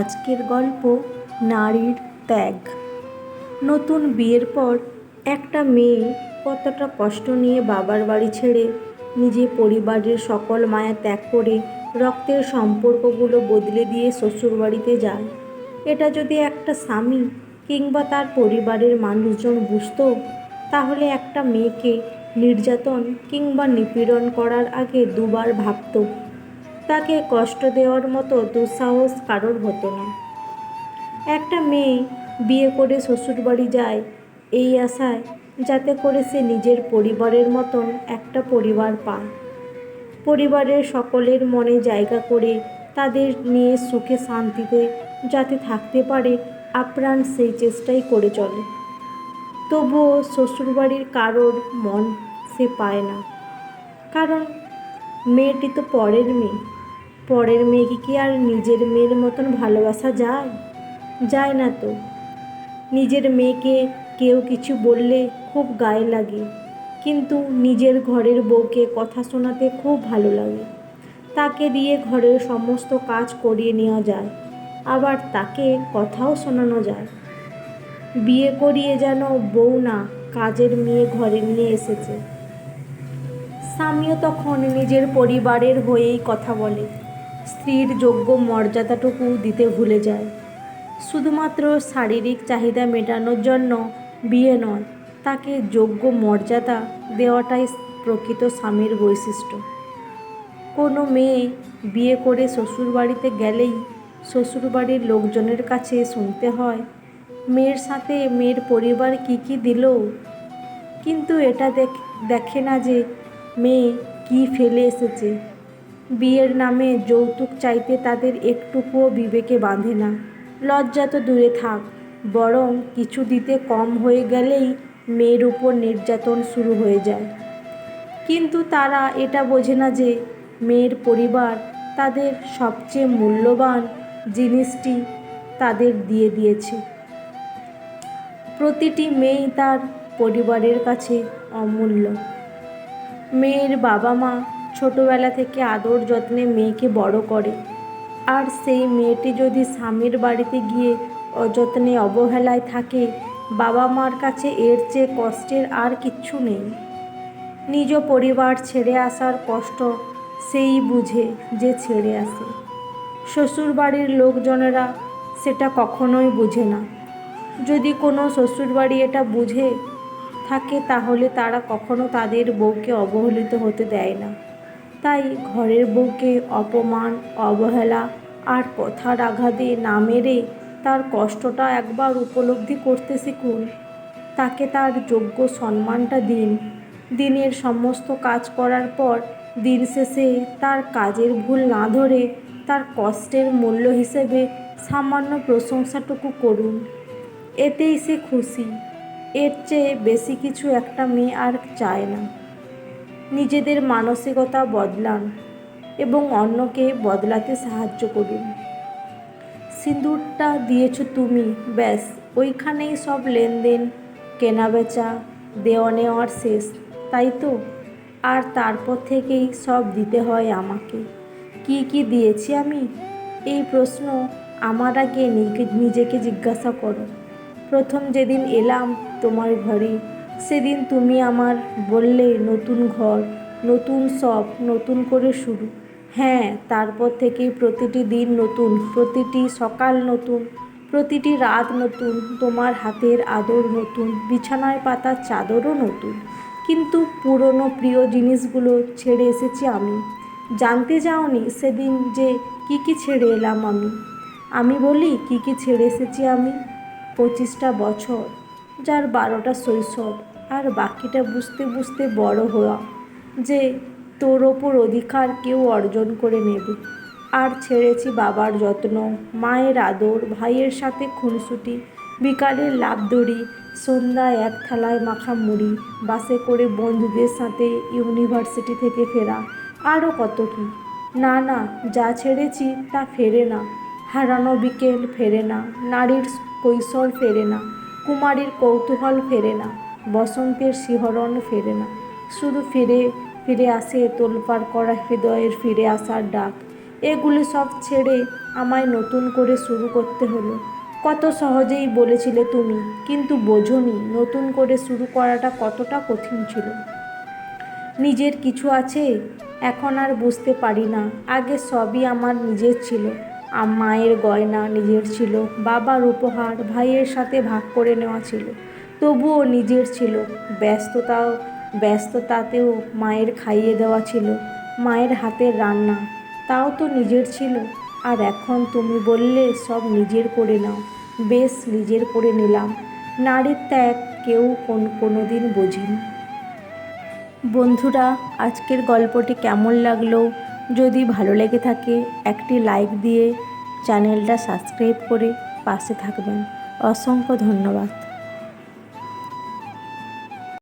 আজকের গল্প নারীর ত্যাগ। নতুন বিয়ের পর একটা মেয়ে কতটা কষ্ট নিয়ে বাবার বাড়ি ছেড়ে নিজে পরিবারের সকল মায়া ত্যাগ করে রক্তের সম্পর্কগুলো বদলে দিয়ে শ্বশুরবাড়িতে যায়। এটা যদি একটা স্বামী কিংবা তার পরিবারের মানুষজন বুঝতো, তাহলে একটা মেয়েকে নির্যাতন কিংবা নিপীড়ন করার আগে দুবার ভাবতো তাকে কষ্ট দেওয়ার মতো দুঃসাহস কারোর হতো না। একটা মেয়ে বিয়ে করে শ্বশুরবাড়ি যায় এই আশায় যাতে করে সে নিজের পরিবারের মতন একটা পরিবার পায়। পরিবারের সকলের মনে জায়গা করে তাদের নিয়ে সুখে শান্তিতে যাতে থাকতে পারে আপ্রাণ সেই চেষ্টাই করে চলে। তবুও শ্বশুরবাড়ির কারোর মন সে পায় না। কারণ মেয়েটি তো পরের মেয়ে। পরের মেয়েকে কি আর নিজের মেয়ের মতন ভালোবাসা যায়? যায় না তো। নিজের মেয়েকে কেউ কিছু বললে খুব গায়ে লাগে, কিন্তু নিজের ঘরের বউকে কথা শোনাতে খুব ভালো লাগে। তাকে দিয়ে ঘরের সমস্ত কাজ করিয়ে নেওয়া যায়, আবার তাকে কথাও শোনানো যায়। বিয়ে করিয়ে যেন বউ না কাজের মেয়ে ঘরে নিয়ে এসেছে। স্বামীও তখন নিজের পরিবারের হয়েই কথা বলে। স্ত্রীর যোগ্য মর্যাদাটুকু দিতে ভুলে যায়। শুধুমাত্র শারীরিক চাহিদা মেটানোর জন্য বিয়ে নয়, তাকে যোগ্য মর্যাদা দেওয়াটাই প্রকৃত স্বামীর বৈশিষ্ট্য। কোনো মেয়ে বিয়ে করে শ্বশুরবাড়িতে গেলেই শ্বশুরবাড়ির লোকজনের কাছে শুনতে হয়, মেয়ের সাথে মেয়ের পরিবার কি কি দিল? কিন্তু এটা দেখ না যে মেয়ে কি ফেলে এসেছে। বিয়ের নামে যৌতুক চাইতে তাদের একটুকুও বিবেকে বাঁধে না। লজ্জা তো দূরে থাক, বরং কিছু দিতে কম হয়ে গেলেই মেয়ের উপর নির্যাতন শুরু হয়ে যায়। কিন্তু তারা এটা বোঝে না যে মেয়ের পরিবার তাদের সবচেয়ে মূল্যবান জিনিসটি তাদের দিয়ে দিয়েছে। প্রতিটি মেয়েই তার পরিবারের কাছে অমূল্য। মেয়ের বাবা মা ছোটোবেলা থেকে আদর যত্নে মেয়েকে বড় করে। আর সেই মেয়েটি যদি স্বামীর বাড়িতে গিয়ে অযত্নে অবহেলায় থাকে, বাবা মার কাছে এর চেয়ে কষ্টের আর কিচ্ছু নেই। নিজ পরিবার ছেড়ে আসার কষ্ট সেই বুঝে যে ছেড়ে আসে। শ্বশুরবাড়ির লোকজনেরা সেটা কখনোই বুঝে না। যদি কোনো শ্বশুরবাড়ি এটা বুঝে থাকে, তাহলে তারা কখনো তাদের বউকে অবহেলিত হতে দেয় না। তাই ঘরের বউকে অপমান, অবহেলা আর কথার আঘাতে না মেরে তার কষ্টটা একবার উপলব্ধি করতে শিখুন। তাকে তার যোগ্য সম্মানটা দিন। দিনের সমস্ত কাজ করার পর দিন শেষে তার কাজের ভুল না ধরে তার কষ্টের মূল্য হিসেবে সামান্য প্রশংসাটুকু করুন। এতেই সে খুশি। এর চেয়ে বেশি কিছু একটা মেয়ে আর চায় না। নিজেদের মানসিকতা বদলান এবং অন্যকে বদলাতে সাহায্য করুন। সিঁদুরটা দিয়েছ তুমি, ব্যাস। ওইখানেই সব লেনদেন, কেনাবেচা, দেওয়া নেওয়ার শেষ, তাই তো? আর তারপর থেকেই সব দিতে হয় আমাকে। কি কি দিয়েছি আমি? এই প্রশ্ন আমার আগে নিজেকে জিজ্ঞাসা করো। প্রথম যেদিন এলাম তোমার ঘরে সেদিন তুমি আমার বললে, নতুন ঘর, নতুন সব নতুন করে শুরু। হ্যাঁ তারপর থেকেই প্রতিটি দিন নতুন, প্রতিটি সকাল নতুন, প্রতিটি রাত নতুন, তোমার হাতের আদর নতুন, বিছানায় পাতার চাদরও নতুন। কিন্তু পুরনো প্রিয় জিনিসগুলো ছেড়ে এসেছি আমি। জানতে যাওনি সেদিন যে কি কি ছেড়ে এলাম আমি। আমি বলি, কি কি ছেড়ে এসেছি আমি? পঁচিশটা বছর, যার বারোটা শৈশব। আর বাকিটা বুঝতে বুঝতে বড় হওয়া যে তোর ওপর অধিকার কেউ অর্জন করে নেবে। আর ছেড়েছি বাবার যত্ন, মায়ের আদর, ভাইয়ের সাথে খুনসুটি বিকালের লাভদড়ি সন্ধ্যায় এক থালায় মাখা মুড়ি, বাসে করে বন্ধুদের সাথে ইউনিভার্সিটি থেকে ফেরা। আরও কত কী? না না, যা ছেড়েছি তা ফেরে না। হারানো বিকেল ফেরে না, নারীর কৈশোর ফেরে না, কুমারীর কৌতূহল ফেরে না। বসন্তের শিহরণ ফেরে না। শুধু ফিরে ফিরে আসে তোলপাড় করা হৃদয়ের ফিরে আসার ডাক। এগুলো সব ছেড়ে আমায় নতুন করে শুরু করতে হলো। কত সহজেই বলেছিলে তুমি, কিন্তু বোঝোনি নতুন করে শুরু করাটা কতটা কঠিন ছিল। নিজের কিছু আছে? এখন আর বুঝতে পারি না। আগে সবই আমার নিজের ছিল। মায়ের গয়না নিজের ছিল। বাবার উপহার ভাইয়ের সাথে ভাগ করে নেওয়া ছিল। তবুও নিজের ছিল। ব্যস্ততাও, ব্যস্ততাতেও মায়ের খাইয়ে দেওয়া ছিল, মায়ের হাতের রান্না। তাও তো নিজের ছিল। আর এখন তুমি বললে সব নিজের করে নাও। বেশ, নিজের করে নিলাম। নারীর ত্যাগ কেউ কোন কোনো দিন বোঝেনি। বন্ধুরা, আজকের গল্পটি কেমন লাগল? যদি ভালো লেগে থাকে, একটি লাইক দিয়ে চ্যানেলটা সাবস্ক্রাইব করে পাশে থাকবেন। অসংখ্য ধন্যবাদ।